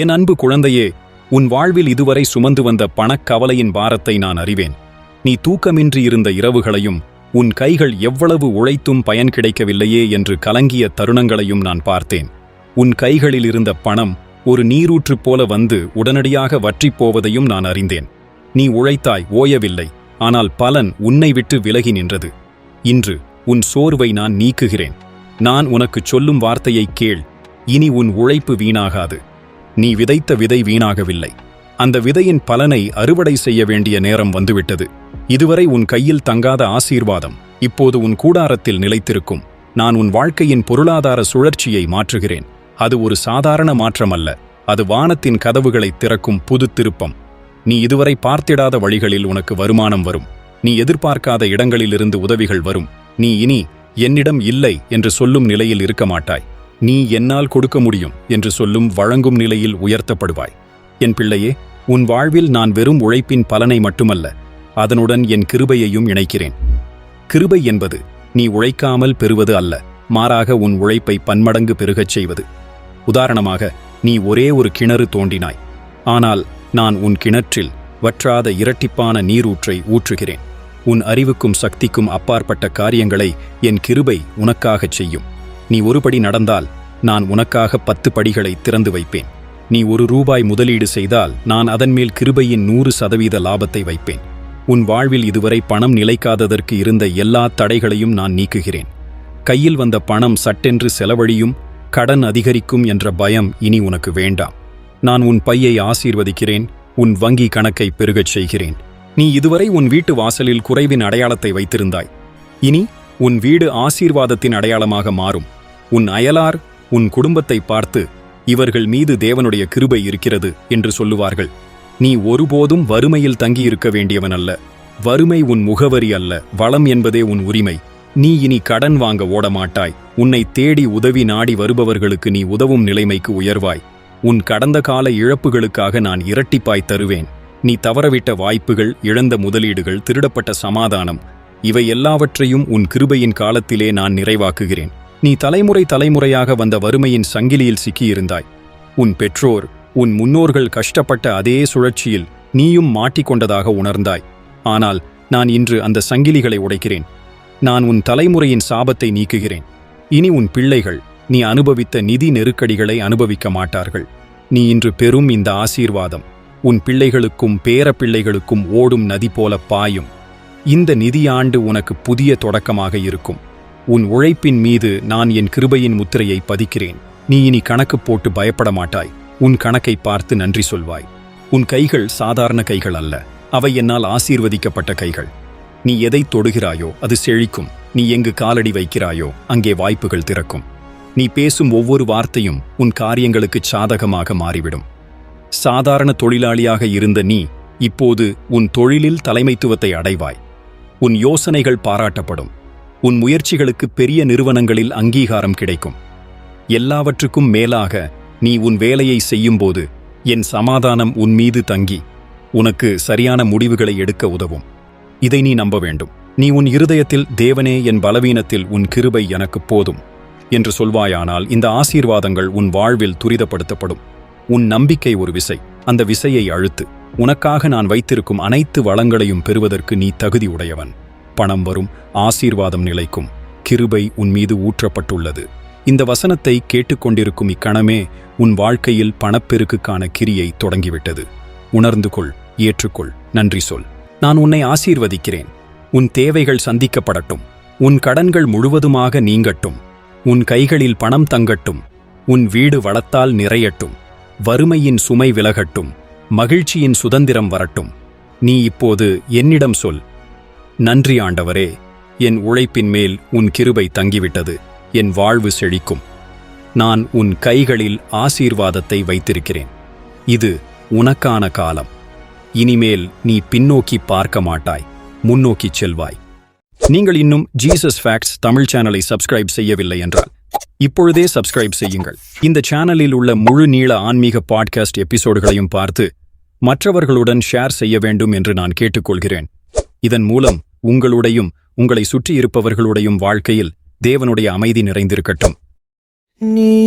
என் அன்பு குழந்தையே உன் வாழ்வில் இதுவரை சுமந்து வந்த பணக்கவலையின் பாரத்தை நான் அறிவேன். நீ தூக்கமின்றி இருந்த இரவுகளையும் உன் கைகள் எவ்வளவு உழைத்தும் பயன் கிடைக்கவில்லையே என்று கலங்கிய தருணங்களையும் நான் பார்த்தேன். உன் கைகளில் இருந்த பணம் ஒரு நீரூற்று போல வந்து உடனடியாக வற்றிப் போவதையும் நான் அறிந்தேன். நீ உழைத்தாய் ஓயவில்லை ஆனால் பலன் உன்னை விட்டு விலகி நின்றது. இன்று உன் சோர்வை நான் நீக்குகிறேன். நான் உனக்குச் சொல்லும் வார்த்தையை கேள் இனி உன் உழைப்பு வீணாகாது. நீ விதைத்த விதை வீணாகவில்லை. அந்த விதையின் பலனை அறுவடை செய்ய வேண்டிய நேரம் வந்துவிட்டது. இதுவரை உன் கையில் தங்காத ஆசீர்வாதம் இப்போது உன் கூடாரத்தில் நிலைத்திருக்கும். நான் உன் வாழ்க்கையின் பொருளாதார சுழற்சியை மாற்றுகிறேன். அது ஒரு சாதாரண மாற்றம் அல்ல அது வானத்தின் கதவுகளை திறக்கும் புது திருப்பம். நீ இதுவரை பார்த்திடாத வழிகளில் உனக்கு வருமானம் வரும். நீ எதிர்பார்க்காத இடங்களிலிருந்து உதவிகள் வரும். நீ இனி என்னிடம் இல்லை என்று சொல்லும் நிலையில் இருக்க மாட்டாய். நீ என்னால் கொடுக்க முடியும் என்று சொல்லும் வழங்கும் நிலையில் உயர்த்தப்படுவாய். என் பிள்ளையே உன் வாழ்வில் நான் வெறும் உழைப்பின் பலனை மட்டுமல்ல அதனுடன் என் கிருபையையும் இணைக்கிறேன். கிருபை என்பது நீ உழைக்காமல் பெறுவது அல்ல மாறாக உன் உழைப்பை பன்மடங்கு பெருகச் செய்வது. உதாரணமாக நீ ஒரே ஒரு கிணறு தோண்டினாய். ஆனால் நான் உன் கிணற்றில் வற்றாத இரட்டிப்பான நீரூற்றை ஊற்றுகிறேன். உன் அறிவுக்கும் சக்திக்கும் அப்பாற்பட்ட காரியங்களை என் கிருபை உனக்காகச் செய்யும். நீ ஒருபடி நடந்தால் நான் உனக்காக பத்து படிகளை திறந்து வைப்பேன். நீ ஒரு ரூபாய் முதலீடு செய்தால் நான் அதன் மேல் கிருபையின் நூறு சதவீத லாபத்தை வைப்பேன். உன் வாழ்வில் இதுவரை பணம் நிலைக்காததற்கு இருந்த எல்லா தடைகளையும் நான் நீக்குகிறேன். கையில் வந்த பணம் சட்டென்று செலவழியும் கடன் அதிகரிக்கும் என்ற பயம் இனி உனக்கு வேண்டாம். நான் உன் பையை ஆசீர்வதிக்கிறேன் உன் வங்கி கணக்கை பெருகச் செய்கிறேன். நீ இதுவரை உன் வீட்டு வாசலில் குறைவின் அடையாளத்தை வைத்திருந்தாய். இனி உன் வீடு ஆசீர்வாதத்தின் அடையாளமாக மாறும். உன் அயலார் உன் குடும்பத்தை பார்த்து இவர்கள் மீது தேவனுடைய கிருபை இருக்கிறது என்று சொல்லுவார்கள். நீ ஒருபோதும் வறுமையில் தங்கியிருக்க வேண்டியவன் அல்ல வறுமை உன் முகவரி அல்ல. வளம் என்பதே உன் உரிமை. நீ இனி கடன் வாங்க ஓடமாட்டாய். உன்னை தேடி உதவி நாடி வருபவர்களுக்கு நீ உதவும் நிலைமைக்கு உயர்வாய். உன் கடந்த கால இழப்புகளுக்காக நான் இரட்டிப்பாய் தருவேன். நீ தவறவிட்ட வாய்ப்புகள் இழந்த முதலீடுகள் திருடப்பட்ட சமாதானம் இவை எல்லாவற்றையும் உன் கிருபையின் காலத்திலே நான் நிறைவாக்குகிறேன். நீ தலைமுறை தலைமுறையாக வந்த வறுமையின் சங்கிலியில் சிக்கியிருந்தாய். உன் பெற்றோர் உன் முன்னோர்கள் கஷ்டப்பட்ட அதே சுழற்சியில் நீயும் மாட்டிக்கொண்டதாக உணர்ந்தாய். ஆனால் நான் இன்று அந்த சங்கிலிகளை உடைக்கிறேன். நான் உன் தலைமுறையின் சாபத்தை நீக்குகிறேன். இனி உன் பிள்ளைகள் நீ அனுபவித்த நிதி நெருக்கடிகளை அனுபவிக்க மாட்டார்கள். நீ இன்று பெறும் இந்த ஆசீர்வாதம். உன் பிள்ளைகளுக்கும் பேரப்பிள்ளைகளுக்கும் ஓடும் நதி போல பாயும். இந்த நிதியாண்டு உனக்கு புதிய தொடக்கமாக இருக்கும். உன் உழைப்பின் மீது நான் என் கிருபையின் முத்திரையை பதிக்கிறேன். நீ இனி கணக்கு போட்டு பயப்பட மாட்டாய். உன் கணக்கை பார்த்து நன்றி சொல்வாய். உன் கைகள் சாதாரண கைகள் அல்ல. அவை என்னால் ஆசீர்வதிக்கப்பட்ட கைகள். நீ எதை தொடுகிறாயோ அது செழிக்கும். நீ எங்கு காலடி வைக்கிறாயோ அங்கே வாய்ப்புகள் திறக்கும். நீ பேசும் ஒவ்வொரு வார்த்தையும் உன் காரியங்களுக்கு சாதகமாக மாறிவிடும். சாதாரண தொழிலாளியாக இருந்த நீ இப்போது உன் தொழிலில் தலைமைத்துவத்தை அடைவாய். உன் யோசனைகள் பாராட்டப்படும். உன் முயற்சிகளுக்கு பெரிய நிறுவனங்களில் அங்கீகாரம் கிடைக்கும். எல்லாவற்றுக்கும் மேலாக நீ உன் வேலையை செய்யும்போது என் சமாதானம் உன் மீது தங்கி உனக்கு சரியான முடிவுகளை எடுக்க உதவும். இதை நீ நம்ப வேண்டும். நீ உன் இருதயத்தில் தேவனே என் பலவீனத்தில் உன் கிருபை எனக்கு போதும் என்று சொல்வாயானால் இந்த ஆசீர்வாதங்கள் உன் வாழ்வில் துரிதப்படுத்தப்படும். உன் நம்பிக்கை ஒரு விசை. அந்த விசையை அழுத்து உனக்காக நான் வைத்திருக்கும் அனைத்து வளங்களையும் பெறுவதற்கு நீ தகுதி உடையவன் பணம் வரும் ஆசீர்வாதம் நிலைக்கும். கிருபை உன் மீது ஊற்றப்பட்டுள்ளது. இந்த வசனத்தை கேட்டுக்கொண்டிருக்கும் இக்கணமே உன் வாழ்க்கையில் பணப்பெருக்குக்கான கிரியை தொடங்கிவிட்டது. உணர்ந்து கொள் ஏற்றுக்கொள் நன்றி சொல். நான் உன்னை ஆசீர்வதிக்கிறேன். உன் தேவைகள் சந்திக்கப்படட்டும். உன் கடன்கள் முழுவதுமாக நீங்கட்டும். உன் கைகளில் பணம் தங்கட்டும். உன் வீடு வளத்தால் நிறையட்டும். வறுமையின் சுமை விலகட்டும். மகிழ்ச்சியின் சுதந்திரம் வரட்டும். நீ இப்போது என்னிடம் சொல். நன்றி ஆண்டவரே என் உழைப்பின் மேல் உன் கிருபை தங்கிவிட்டது என் வாழ்வு செழிக்கும். நான் உன் கைகளில் ஆசீர்வாதத்தை வைத்திருக்கிறேன். இது உனக்கான காலம். இனிமேல் நீ பின்னோக்கி பார்க்க மாட்டாய் முன்னோக்கிச் செல்வாய். நீங்கள் இன்னும் ஜீசஸ் ஃபேக்ட்ஸ் தமிழ் சேனலை சப்ஸ்கிரைப் செய்யவில்லை என்றால் இப்பொழுதே சப்ஸ்கிரைப் செய்யுங்கள். இந்த சேனலில் உள்ள முழு நீள ஆன்மீக பாட்காஸ்ட் எபிசோடுகளையும் பார்த்து மற்றவர்களுடன் ஷேர் செய்ய வேண்டும் என்று நான் கேட்டுக்கொள்கிறேன். இதன் மூலம் உங்களுடையும் உங்களை சுற்றியிருப்பவர்களுடையும் வாழ்க்கையில் தேவனுடைய அமைதி நிறைந்திருக்கட்டும். நீ